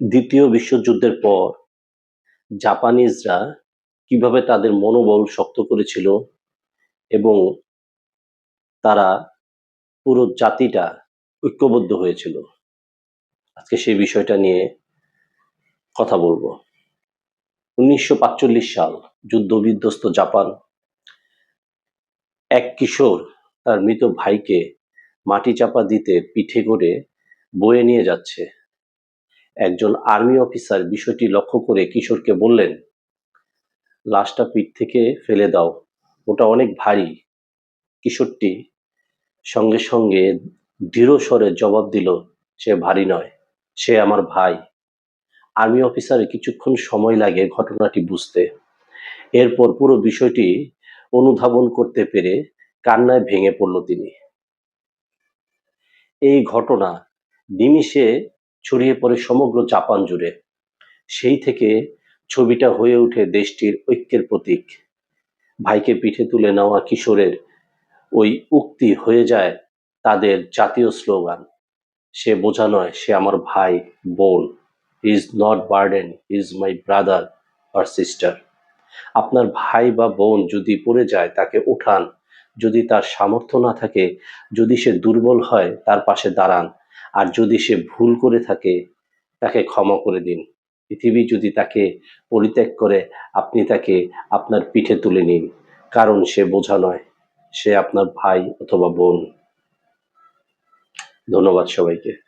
দ্বিতীয় বিশ্বযুদ্ধের পর জাপানিজরা কীভাবে তাদের মনোবল শক্ত করেছিল এবং তারা পুরো জাতিটা ঐক্যবদ্ধ হয়েছিল? আজকে সেই বিষয়টা নিয়ে কথা বলব। উনিশশো সাল যুদ্ধ বিধ্বস্ত জাপান এক কিশোর তার মৃত ভাইকে মাটি চাপা দিতে পিঠে করে বয়ে নিয়ে যাচ্ছে। একজন আর্মি অফিসার বিষয়টি লক্ষ্য করে কিশোরকে বললেন, লাশটা পিঠ থেকে ফেলে দাও, ওটা অনেক ভারী। কিশোরটি সঙ্গে সঙ্গে দৃঢ় স্বরে জবাব দিল, সে ভারী নয়, সে আমার ভাই। আর্মি অফিসারের কিছুক্ষণ সময় লাগে ঘটনাটি বুঝতে। এরপর পুরো বিষয়টি অনুধাবন করতে পেরে কান্নায় ভেঙে পড়ল তিনি। এই ঘটনা নিমিষে ছড়িয়ে পড়ে সমগ্র জাপান জুড়ে। সেই থেকে ছবিটা হয়ে ওঠে দেশটির ঐক্যের প্রতীক। ভাইকে পিঠে তুলে নেওয়া কিশোরের ওই উক্তি হয়ে যায় তাদের জাতীয় স্লোগান। সে বোঝা নয়, সে আমার ভাই, বোন। Is not burden is my brother R sister আপনার ভাই বা বোন যদি পড়ে যায়, তাকে উঠান। যদি তার সামর্থ্য না থাকে, যদি সে দুর্বল হয়, তার পাশে দাঁড়ান। আর যদি সে ভুল করে থাকে, তাকে ক্ষমা করে দিন। পৃথিবী যদি তাকে পরিত্যাগ করে, আপনি তাকে আপনার পিঠে তুলে নিন। কারণ সে বোঝা নয়, সে আপনার ভাই অথবা বোন। ধন্যবাদ সবাইকে।